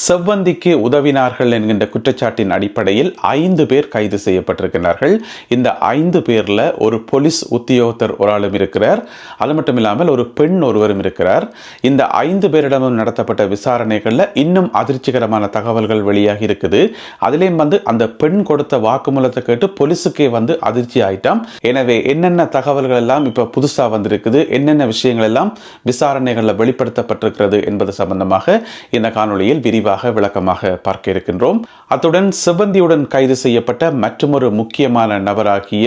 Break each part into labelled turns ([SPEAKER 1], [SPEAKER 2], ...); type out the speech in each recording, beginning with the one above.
[SPEAKER 1] செவ்வந்திக்கு உதவினார்கள் என்கின்ற குற்றச்சாட்டின் அடிப்படையில் ஐந்து பேர் கைது செய்யப்பட்டிருக்கிறார்கள் இந்த ஐந்து பேரில் ஒரு போலீஸ் உத்தியோகத்தர் ஒரு ஆளும் இருக்கிறார். அது மட்டும் இல்லாமல் ஒரு பெண் ஒருவரும் இருக்கிறார். இந்த ஐந்து பேரிடமும் நடத்தப்பட்ட விசாரணைகளில் இன்னும் அதிர்ச்சிகரமான தகவல்கள் வெளியாகி இருக்குது. அதிலேயும் வந்து அந்த பெண் கொடுத்த வாக்குமூலத்தை கேட்டு போலீஸுக்கே வந்து அதிர்ச்சி ஆயிட்டாம். எனவே என்னென்ன தகவல்கள் எல்லாம் இப்போ புதுசாக வந்திருக்குது? என்னென்ன விஷயங்கள் எல்லாம் விசாரணைகளில் வெளிப்படுத்தப்பட்டிருக்கிறது என்பது சம்பந்தமாக இந்த காணொளியில் விரிவாக விளக்கமாக பார்க்க இருக்கின்றோம். அத்துடன் சிவந்தியுடன் கைது செய்யப்பட்ட மற்றொரு முக்கியமான நபராகிய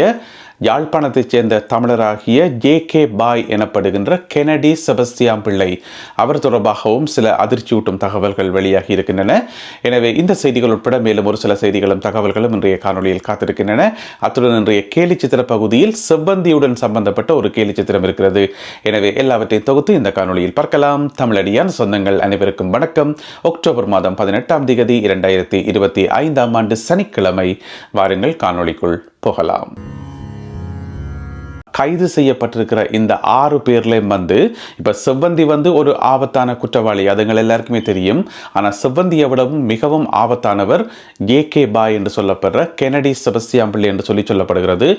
[SPEAKER 1] யாழ்ப்பாணத்தைச் சேர்ந்த தமிழராகிய ஜே கே பாய் எனப்படுகின்ற கெனடி செபஸ்தியாம் பிள்ளை. அவர் தொடர்பாகவும் சில அதிர்ச்சியூட்டும் தகவல்கள் வெளியாகி இருக்கின்றன. எனவே இந்த செய்திகள் உட்பட மேலும் ஒரு சில செய்திகளும் தகவல்களும் இன்றைய காணொலியில் காத்திருக்கின்றன. அத்துடன் இன்றைய கேலி சித்திர பகுதியில் செவ்வந்தியுடன் சம்பந்தப்பட்ட ஒரு கேலி சித்திரம் இருக்கிறது. எனவே எல்லாவற்றையும் தொகுத்து இந்த காணொளியில் பார்க்கலாம். தமிழடியான் சொந்தங்கள் அனைவருக்கும் வணக்கம். அக்டோபர் மாதம் பதினெட்டாம் திகதி இரண்டாயிரத்தி இருபத்தி ஐந்தாம் ஆண்டு சனிக்கிழமை வாருங்கள் காணொளிக்குள் போகலாம். கைது செய்யப்பட்டிருக்கிற இந்த ஆறு பேர்லேயும் வந்து இப்போ செவ்வந்தி வந்து ஒரு ஆபத்தான குற்றவாளி. அதுங்கள் எல்லாருக்குமே தெரியும். ஆனால் செவ்வந்தியை விடவும் மிகவும் ஆபத்தானவர் ஏ கே பாய் என்று சொல்லப்படுற கெனடி செபஸ்தியாம்பிள்ளை என்று சொல்லி சொல்லப்படுகிறது.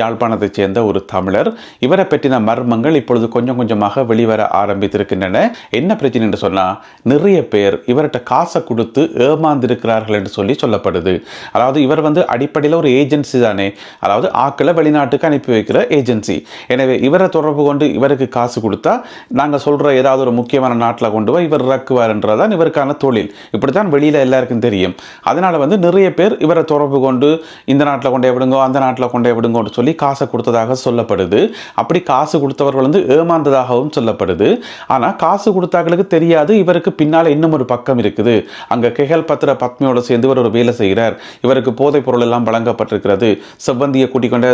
[SPEAKER 1] யாழ்ப்பாணத்தைச் சேர்ந்த ஒரு தமிழர். இவரை பற்றின மர்மங்கள் இப்பொழுது கொஞ்சம் கொஞ்சமாக வெளிவர ஆரம்பித்திருக்கின்றன. என்ன பிரச்சனை என்று சொன்னால் நிறைய பேர் இவர்கிட்ட காசை கொடுத்து ஏமாந்திருக்கிறார்கள் என்று சொல்லி சொல்லப்படுது. அதாவது இவர் வந்து அடிப்படையில் ஒரு ஏஜென்சி தானே. அதாவது ஆக்களை வெளிநாட்டுக்கு அனுப்பி வைக்கிற ஏஜென்சி. எனவே இவரை தொடர்பு கொண்டு இவருக்கு காசு கொடுத்தா நாங்கள் சொல்கிற ஏதாவது ஒரு முக்கியமான நாட்டில் கொண்டு போய் இவர் இறக்குவார்ன்றதான் இவருக்கான தொழில். இப்படி தான் வெளியில் எல்லாருக்கும் தெரியும். அதனால் வந்து நிறைய பேர் இவரை தொடர்பு கொண்டு இந்த நாட்டில் கொண்டே விடுங்கோ அந்த நாட்டில் கொண்டே விடுங்கோன்னு சொல்லி காசை கொடுத்ததாக சொல்லப்படுது. அப்படி காசு கொடுத்தவர்கள் வந்து ஏமாந்ததாகவும் சொல்லப்படுது. ஆனால் காசு கொடுத்தாக்களுக்கு தெரியாது இவருக்கு பின்னால் இன்னும் ஒரு பக்கம் இருக்குது. அங்கே கெகல் பத்திர பத்மியோட சேர்ந்து இவர் ஒரு வேலை செய்கிறார். இவருக்கு போதைப் பொருள் எல்லாம் வழங்கப்பட்டிருக்கிறது. செவ்வந்தியை கூட்டிக் கொண்டு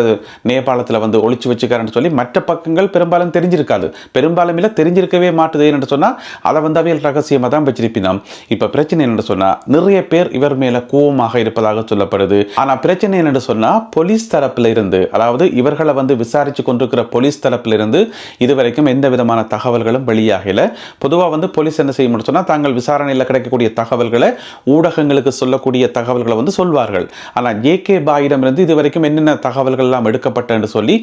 [SPEAKER 1] நேபாளத்தில் வந்து ஒழிச்சு வச்சு வச்சுக்காருன்னு சொல்லி மற்ற பக்கங்கள் பெரும்பாலும் தெரிஞ்சிருக்காது. பெரும்பாலும் இல்லை தெரிஞ்சிருக்கவே மாட்டுது. என்று சொன்னால் அதை வந்து அவையில் ரகசியமாக தான் வச்சிருப்பினோம். இப்போ பிரச்சனை என்னென்னு சொன்னால் நிறைய பேர் இவர் மேலே கோபமாக இருப்பதாக சொல்லப்படுது. ஆனால் பிரச்சனை என்னென்னு சொன்னால் போலீஸ் தரப்பில் இருந்து அதாவது இவர்களை வந்து விசாரித்து கொண்டிருக்கிற போலீஸ் தரப்பில் இருந்து இதுவரைக்கும் எந்த விதமான தகவல்களும் வெளியாகல. பொதுவாக வந்து போலீஸ் என்ன செய்ய சொன்னால் தாங்கள் விசாரணையில் கிடைக்கக்கூடிய தகவல்களை ஊடகங்களுக்கு சொல்லக்கூடிய தகவல்களை வந்து சொல்வார்கள். ஆனால் ஜே கே பாயிடமிருந்து இதுவரைக்கும் என்னென்ன தகவல்கள் எல்லாம் எடுக்கப்பட்டன்னு சொல்லி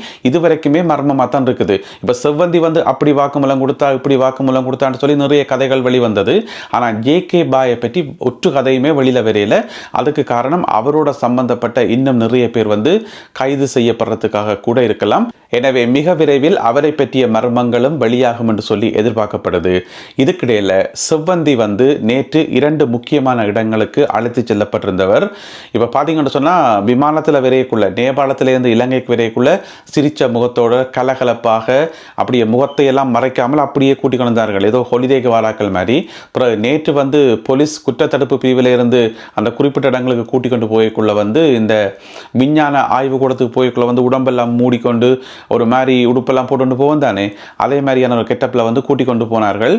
[SPEAKER 1] வரைக்குமே மர்மமாக தான் இருக்குது. இப்போ செவ்வந்தி வந்து அப்படி வாக்குமூலம் கொடுத்தா இப்படி வாக்குமூலம் கொடுத்தான்னு சொல்லி நிறைய கதைகள் வெளிவந்தது. ஆனால் ஜே கே பாயை பற்றி ஒற்று கதையுமே வெளியில் வரையில. அதுக்கு காரணம் அவரோட சம்பந்தப்பட்ட இன்னும் நிறைய பேர் வந்து கைது செய்யப்படுறதுக்காக கூட இருக்கலாம். எனவே மிக விரைவில் அவரை பற்றிய மர்மங்களும் வெளியாகும் என்று சொல்லி எதிர்பார்க்கப்படுது. இதுக்கிடையில் செவ்வந்தி வந்து நேற்று இரண்டு முக்கியமான இடங்களுக்கு அழைத்து செல்லப்பட்டிருந்தவர். இப்போ பார்த்தீங்கன்னு சொன்னால் விமானத்தில் விரையக்குள்ள நேபாளத்திலேருந்து இலங்கைக்கு விரையக்குள்ள சிரித்த முகத்தோட கலகலப்பாக அப்படியே முகத்தையெல்லாம் மறைக்காமல் அப்படியே கூட்டிக் கொண்டார்கள். ஏதோ ஹொலிடேக்கு வாராக்கள் மாதிரி. அப்புறம் நேற்று வந்து போலீஸ் குற்றத்தடுப்பு பிரிவில் இருந்து அந்த குறிப்பிட்ட இடங்களுக்கு கூட்டிக் கொண்டு போய்க்குள்ள வந்து இந்த விஞ்ஞான ஆய்வு கூடத்துக்கு போய்க்குள்ள வந்து உடம்பெல்லாம் மூடிக்கொண்டு ஒரு மாதிரி உடுப்பெல்லாம் போட்டு போவோம் தானே? அதே மாதிரியான ஒரு கெட்டப்பில் வந்து கூட்டிக் கொண்டு போனார்கள்.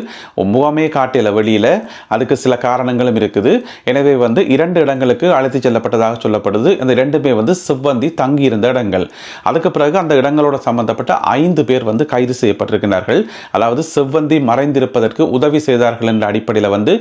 [SPEAKER 1] முகமே காட்டில வெளியில் அதுக்கு சில காரணங்களும் இருக்குது. எனவே வந்து இரண்டு இடங்களுக்கு அழைத்து செல்லப்பட்டதாக சொல்லப்படுது. இந்த ரெண்டுமே வந்து செவ்வந்தி தங்கியிருந்த இடங்கள். அதுக்கு பிறகு அந்த இடங்களோட சம்பந்தப்பட்ட ஐந்து பேர் வந்து கைது செய்யப்பட்டிருக்கிறார்கள். அதாவது செவ்வந்தி மறைந்திருப்பதற்கு உதவி செய்தார்கள் என்ற அடிப்படையில் வந்து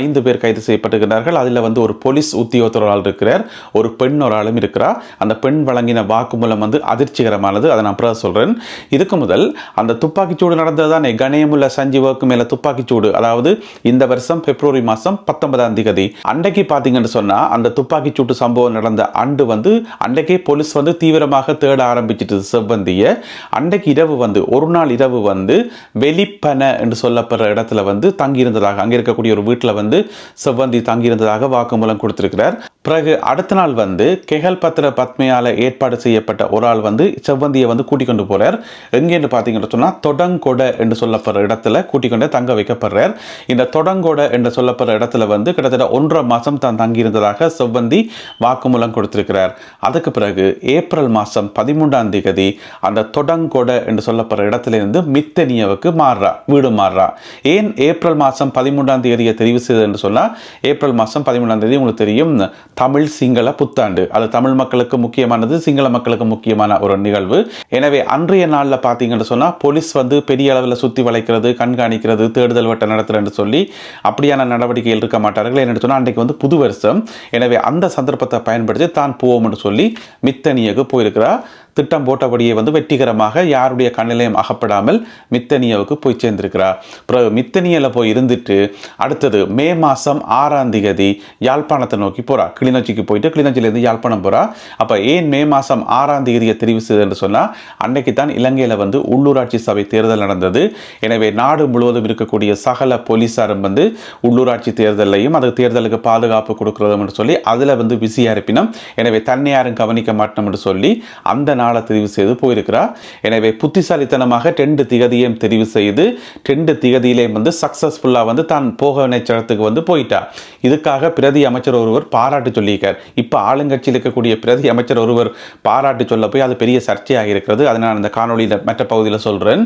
[SPEAKER 1] ஐந்து பேர் கைது செய்யப்பட்டிருக்கிறார்கள். அதில் வந்து ஒரு போலீஸ் உத்தியோகத்தர் ஆள் இருக்கிறார். ஒரு பெண் ஒரு ஆளும் இருக்கிறார் அந்த பெண் வழங்கின வாக்குமூலம் வந்து அதிர்ச்சிகரமானது. அதை நான் அப்புறம் சொல்கிறேன் இதுக்கு முதல் அந்த துப்பாக்கிச்சூடு நடந்தது தானே கணேமுல்ல சஞ்சீவாவுக்கு மேலே துப்பாக்கிச்சூடு அதாவது இந்த வருஷம் பிப்ரவரி மாதம் பத்தொன்பதாம் தேதி. அன்றைக்கு பார்த்தீங்கன்னு சொன்னால் அந்த துப்பாக்கிச்சூட்டு சம்பவம் நடந்த ஆண்டு வந்து அன்றைக்கே போலீஸ் வந்து தீவிரமாக தேட ஆரம்பிச்சிட்டு செவ்வந்தியை. அன்றைக்கு இரவு வந்து ஒரு நாள் இரவு வந்து வெளிப்பன என்று சொல்லப்படுற இடத்துல வந்து தங்கியிருந்ததாக அங்கே இருக்கக்கூடிய ஒரு வீட்டில் வந்து செவ்வந்தி தங்கியிருந்ததாக வாக்குமூலம் கொடுத்திருக்கிறார். பிறகு அடுத்த நாள் வந்து கெகல் பத்திர பத்மையால் ஏற்பாடு செய்யப்பட்ட ஒரு ஆள் வந்து செவ்வந்தியை வந்து கூட்டிக் கொண்டு போறார். எங்கேன்னு பார்த்தீங்கன்னு சொன்னால் தொடங்கொடை என்று சொல்லப்படுற இடத்துல கூட்டிக் கொண்டு தங்க வைக்கப்படுறார். இந்த தொடங்கொடை என்று சொல்லப்படுற இடத்துல வந்து கிட்டத்தட்ட ஒன்றரை மாதம் தான் தங்கியிருந்ததாக செவ்வந்தி வாக்குமூலம் கொடுத்திருக்கிறார். அதுக்கு பிறகு ஏப்ரல் மாதம் பதிமூன்றாம் தேதி அந்த தொடங்கொடை என்று சொல்லப்படுற இடத்துலேருந்து மித்தனியவுக்கு மாறுறா வீடு மாறுறா. ஏன் ஏப்ரல் மாதம் பதிமூன்றாம் தேதியை தெரிவு செய்தது என்று சொன்னால் ஏப்ரல் மாதம் பதிமூன்றாம் தேதி உங்களுக்கு தெரியும் தமிழ் சிங்கள புத்தாண்டு. அது தமிழ் மக்களுக்கு முக்கியமானது சிங்கள மக்களுக்கு முக்கியமான ஒரு நிகழ்வு. எனவே எனவே அன்றைய நாளில் பார்த்தீங்கன்னு சொன்னால் போலீஸ் வந்து பெரிய அளவில் சுற்றி வளைக்கிறது கண்காணிக்கிறது தேடுதல் வட்டம் நடத்துகிறேன்னு சொல்லி அப்படியான நடவடிக்கைகள் இருக்க மாட்டார்கள். என்னென்னு சொன்னால் அன்றைக்கு வந்து புது வருஷம் எனவே அந்த சந்தர்ப்பத்தை பயன்படுத்தி தான் போவோம்னு சொல்லி மித்தனியகு போயிருக்கிறார். திட்டம் போட்டபடியே வந்து வெற்றிகரமாக யாருடைய கண்ணிலையும் அகப்படாமல் மித்தனியாவுக்கு போய் சேர்ந்திருக்கிறார். பிறகு மித்தனியில் போய் இருந்துட்டு அடுத்தது மே மாதம் ஆறாம் தேதி யாழ்ப்பாணத்தை நோக்கி போகிறார் கிளிநொச்சிக்கு போயிட்டு கிளிநொச்சியிலேருந்து யாழ்ப்பாணம் போகிறா அப்போ ஏன் மே மாதம் ஆறாம் தேதியை தெரிவு செய்ததுன்னு சொன்னால் அன்னைக்கு தான் இலங்கையில் வந்து உள்ளூராட்சி சபை தேர்தல் நடந்தது. எனவே நாடு முழுவதும் இருக்கக்கூடிய சகல போலீஸாரும் வந்து உள்ளூராட்சி தேர்தலையும் அது தேர்தலுக்கு பாதுகாப்பு கொடுக்குறதும் சொல்லி அதில் வந்து பிஸியாக இருப்பினோம் எனவே தன்னை யாரும் கவனிக்க மாட்டோம் என்று சொல்லி அந்த நாள் நாளை தெரிவு செய்து போயிருக்கிறார். எனவே புத்திசாலித்தனமாக டெண்டு திகதியையும் தெரிவு செய்து டெண்டு திகதியிலேயும் வந்து சக்ஸஸ்ஃபுல்லாக வந்து தான் போக நினைச்ச வந்து போயிட்டார். இதுக்காக பிரதி அமைச்சர் ஒருவர் பாராட்டு சொல்லியிருக்கார். இப்போ ஆளுங்கட்சியில் இருக்கக்கூடிய பிரதி அமைச்சர் ஒருவர் பாராட்டு சொல்ல போய் அது பெரிய சர்ச்சையாக இருக்கிறது. அதை நான் அந்த காணொலியில் மற்ற பகுதியில் சொல்கிறேன்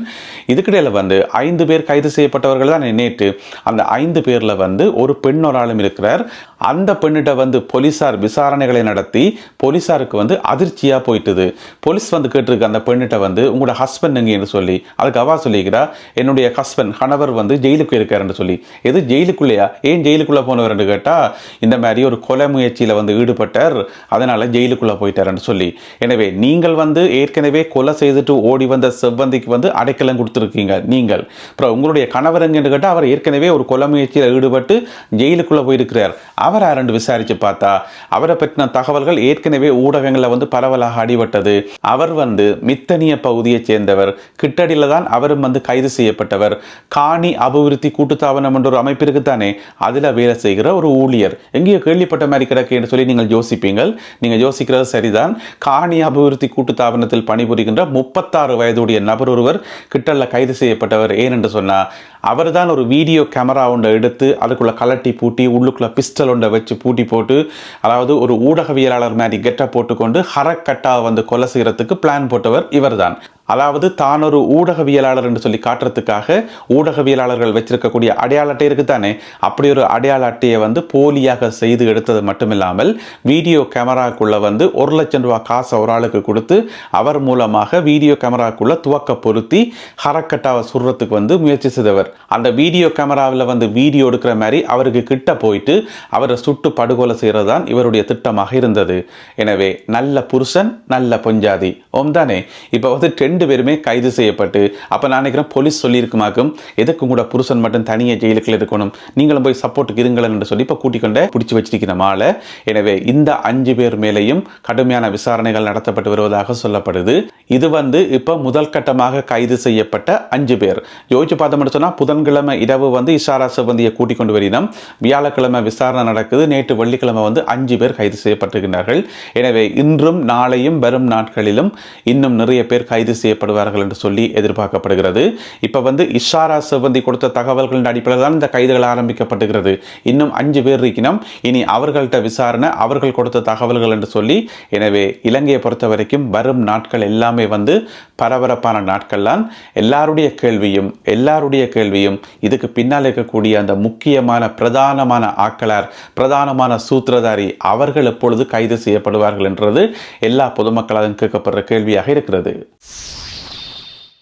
[SPEAKER 1] இதுக்கிடையில் வந்து ஐந்து பேர் கைது செய்யப்பட்டவர்கள் தான் நேற்று. அந்த ஐந்து பேரில் வந்து ஒரு பெண் ஒரு ஆளும் இருக்கிறார். அந்த பெண்ணிட்ட வந்து போலீஸார் விசாரணைகளை நடத்தி போலீஸாருக்கு வந்து அதிர்ச்சியாக போயிட்டுது. போலீஸ் வந்து கேட்டிருக்கு அந்த பெண்ணிட்ட வந்து உங்களோட ஹஸ்பண்ட் எங்கேன்னு சொல்லி அதுக்கு அவா சொல்லிக்கிறா என்னுடைய ஹஸ்பண்ட் கணவர் வந்து ஜெயிலுக்கு இருக்காருன்னு சொல்லி. எது ஜெயிலுக்குள்ளேயா? ஏன் ஜெயிலுக்குள்ளே போனவர்னு கேட்டால் இந்த மாதிரி ஒரு கொலை முயற்சியில் வந்து ஈடுபட்டார் அதனால் ஜெயிலுக்குள்ளே போயிட்டார்னு சொல்லி. எனவே நீங்கள் வந்து ஏற்கனவே கொலை செய்துட்டு ஓடி வந்த செவ்வந்திக்கு வந்து அடைக்கலம் கொடுத்துருக்கீங்க நீங்கள். அப்புறம் உங்களுடைய கணவர் எங்கன்னு கேட்டால் அவர் ஏற்கனவே ஒரு கொலை முயற்சியில் ஈடுபட்டு ஜெயிலுக்குள்ளே போயிருக்கிறார். அவர் யாருன்னு விசாரித்து பார்த்தா அவரை பற்றின தகவல்கள் ஏற்கனவே ஊடகங்களில் வந்து பரவலாக அடிபட்டது. அவர் வந்து மித்தனிய பகுதியைச் சேர்ந்தவர். கிட்டடியில் தான் அவரும் வந்து கைது செய்யப்பட்டவர். காணி அபிவிருத்தி கூட்டுத்தாபனம் என்ற ஒரு அமைப்பு இருக்குத்தானே அதில் வேலை செய்கிற ஒரு ஊழியர். எங்கேயோ கேள்விப்பட்ட மாதிரி கிடக்கு என்று சொல்லி நீங்கள் யோசிப்பீங்கள். நீங்கள் யோசிக்கிறது சரிதான். காணி அபிவிருத்தி கூட்டுத்தாபனத்தில் பணிபுரிகின்ற முப்பத்தாறு வயதுடைய நபர் ஒருவர் கிட்டல்ல கைது செய்யப்பட்டவர். ஏனென்று சொன்னால் அவர் தான் ஒரு வீடியோ கேமரா ஒன்றை எடுத்து அதுக்குள்ளே கலட்டி பூட்டி உள்ளுக்குள்ளே பிஸ்டல் ஒன்றை வச்சு பூட்டி போட்டு அதாவது ஒரு ஊடகவியலாளர் மாதிரி கெட்டை போட்டுக்கொண்டு ஹரக்கட்டாவை வந்து கொலை செய்கிறதுக்கு பிளான் போட்டவர் இவர்தான். அதாவது தான் ஒரு ஊடகவியலாளர் என்று சொல்லி காட்டுறதுக்காக ஊடகவியலாளர்கள் வச்சிருக்கக்கூடிய அடையாள அட்டை இருக்குதானே? அப்படி ஒரு அடையாள அட்டையை வந்து போலியாக செய்து எடுத்தது மட்டுமில்லாமல் வீடியோ கேமராக்குள்ளே வந்து ஒரு லட்சம் ரூபா காசு ஒரு ஆளுக்கு கொடுத்து அவர் மூலமாக வீடியோ கேமராக்குள்ளே துவக்க பொருத்தி ஹரக்கட்டாவை சுடுறதுக்கு வந்து முயற்சி செய்தவர். அந்த வீடியோ கேமராவில் வந்து வீடியோ எடுக்கிற மாதிரி அவருக்கு கிட்ட போயிட்டு அவரை சுட்டு படுகொலை செய்கிறது தான் இவருடைய திட்டமாக இருந்தது. எனவே நல்ல புருஷன் நல்ல பொஞ்சாதி. ஓம் தானே? இப்போ வந்து டென் ரெண்டு பேருமே கைது செய்யப்பட்டு அப்போ நான் நினைக்கிறேன் போலீஸ் சொல்லியிருக்குமாக்கும் எதுக்கு கூட புருஷன் மட்டும் தனியாக ஜெயிலுக்குள்ள இருக்கணும் நீங்களும் போய் சப்போர்ட்டுக்கு இருங்களேன் என்று சொல்லி இப்போ கூட்டிக் பிடிச்சி வச்சிருக்கிற மாலை. எனவே இந்த அஞ்சு பேர் மேலேயும் கடுமையான விசாரணைகள் நடத்தப்பட்டு வருவதாக சொல்லப்படுது. இது வந்து இப்போ முதல் கட்டமாக கைது செய்யப்பட்ட அஞ்சு பேர். யோசிச்சு பார்த்தோம்னு சொன்னால் புதன்கிழமை இரவு வந்து இஷாரா சிவந்தியை கூட்டிக் கொண்டு வரினோம். வியாழக்கிழமை விசாரணை நடக்குது. நேற்று வெள்ளிக்கிழமை வந்து அஞ்சு பேர் கைது செய்யப்பட்டிருக்கிறார்கள் எனவே இன்றும் நாளையும் வரும் நாட்களிலும் இன்னும் நிறைய பேர் கைது செய்யப்படுவார்கள் என்று சொல்லி எதிர்பார்க்கப்படுகிறது. இப்போ வந்து இஷாரா சிவந்தி கொடுத்த தகவல்களின் அடிப்படையில் தான் இந்த கைதுகள் ஆரம்பிக்கப்படுகிறது இன்னும் அஞ்சு பேர் இருக்கணும் இனி அவர்கள்ட்ட விசாரணை அவர்கள் கொடுத்த தகவல்கள் என்று சொல்லி எனவே இலங்கையை பொறுத்த வரைக்கும் வரும் நாட்கள் எல்லாமே வந்து பரபரப்பான நாட்கள் தான். எல்லாருடைய கேள்வியும் எல்லாருடைய கேள்வியும் இதுக்கு பின்னால் இருக்கக்கூடிய அந்த முக்கியமான பிரதானமான ஆக்களார் பிரதானமான சூத்திரதாரி அவர்கள் எப்பொழுது கைது செய்யப்படுவார்கள் என்றது எல்லா பொதுமக்களாலும் கேட்கப்படுற கேள்வியாக இருக்கிறது.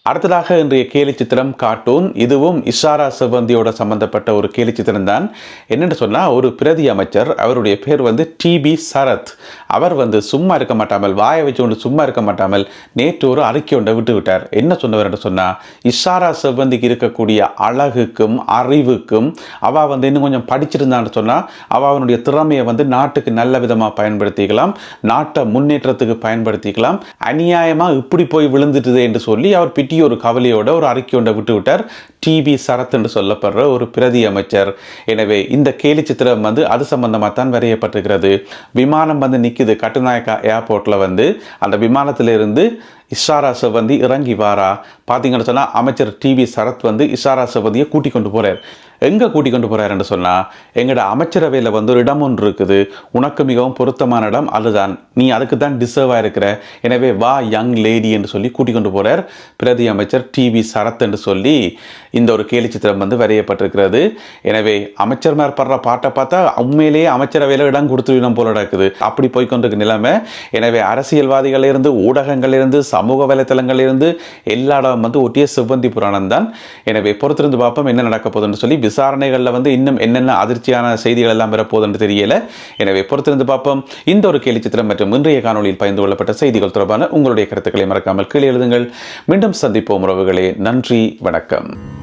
[SPEAKER 1] அடுத்ததாக இன்றைய கேலி சித்திரம் கார்ட்டூன். இதுவும் இஷாரா சிவந்தியோட சம்பந்தப்பட்ட ஒரு கேலி சித்திரம் தான். என்னென்னு சொன்னால் ஒரு பிரதி அமைச்சர் அவருடைய பேர் வந்து டிபி சரத். அவர் வந்து சும்மா இருக்க மாட்டாமல் வாயை வச்சு கொண்டு சும்மா இருக்க மாட்டாமல் நேற்று ஒரு அறிக்கை ஒன்றை விட்டு விட்டார் என்ன சொன்னவர் என்று சொன்னால் இஷாரா சிவந்திக்கு இருக்கக்கூடிய அழகுக்கும் அறிவுக்கும் அவ வந்து இன்னும் கொஞ்சம் படிச்சிருந்தான்னு சொன்னால் அவ அவனுடைய திறமையை வந்து நாட்டுக்கு நல்ல விதமாக பயன்படுத்திக்கலாம் நாட்டை முன்னேற்றத்துக்கு பயன்படுத்திக்கலாம் அநியாயமாக இப்படி போய் விழுந்துட்டுதே என்று சொல்லி அவர் பிடி பிட்டி ஒரு கவலையோட ஒரு அறிக்கை ஒன்றை விட்டு விட்டார் டிபி சரத் என்று சொல்லப்படுற ஒரு பிரதி அமைச்சர். எனவே இந்த கேலி சித்திரம் வந்து அது சம்பந்தமாக தான் வரையப்பட்டிருக்கிறது. விமானம் வந்து நிற்குது கட்டுநாயக்கா ஏர்போர்ட்டில் வந்து அந்த விமானத்திலிருந்து இஷாரா சிவந்தி இறங்கி வாரா. பார்த்தீங்கன்னு சொன்னால் அமைச்சர் டிவி சரத் வந்து இஷாரா சிவந்தியை கூட்டிக் கொண்டு போகிறார் எங்கே கூட்டிக் கொண்டு போகிறாருன்னு சொன்னால் எங்களோட அமைச்சரவையில் வந்து ஒரு இடம் ஒன்று இருக்குது. உனக்கு மிகவும் பொருத்தமான இடம் அதுதான். நீ அதுக்கு தான் டிசர்வ் இருக்கிற. எனவே வா யங் லேடி என்று சொல்லி கூட்டிக் கொண்டு போகிறார் பிரதி அமைச்சர் டிவி சரத் என்று சொல்லி இந்த ஒரு கேலி சித்திரம் வந்து வரையப்பட்டிருக்கிறது. எனவே அமைச்சர்மார் படுற பாட்டை பார்த்தா உண்மையிலேயே அமைச்சரவையில் இடம் கொடுத்துருவினம் போல நடக்குது. அப்படி போய்க்கொண்டிருக்க நிலைமை. எனவே அரசியல்வாதிகளிலிருந்து ஊடகங்களிலிருந்து சமூக வலைத்தளங்களிலிருந்து எல்லா இடம் வந்து ஒட்டிய சிவந்தி புராணம் தான் எனவே பொறுத்திருந்து பார்ப்போம் என்ன நடக்க போகுதுன்னு சொல்லி விசாரணைகளில் வந்து இன்னும் என்னென்ன அதிர்ச்சியான செய்திகள் எல்லாம் பெறப்போகுதுன்னு தெரியல. எனவே பொறுத்திருந்து பார்ப்போம். இந்த ஒரு கேலி சித்திரம் மற்றும் இன்றைய காணொலியில் பயந்து கொள்ளப்பட்ட செய்திகள் தொடர்பான உங்களுடைய கருத்துக்களை மறக்காமல் கீழே எழுதுங்கள். மீண்டும் சந்திப்போம் உறவுகளே. நன்றி. வணக்கம்.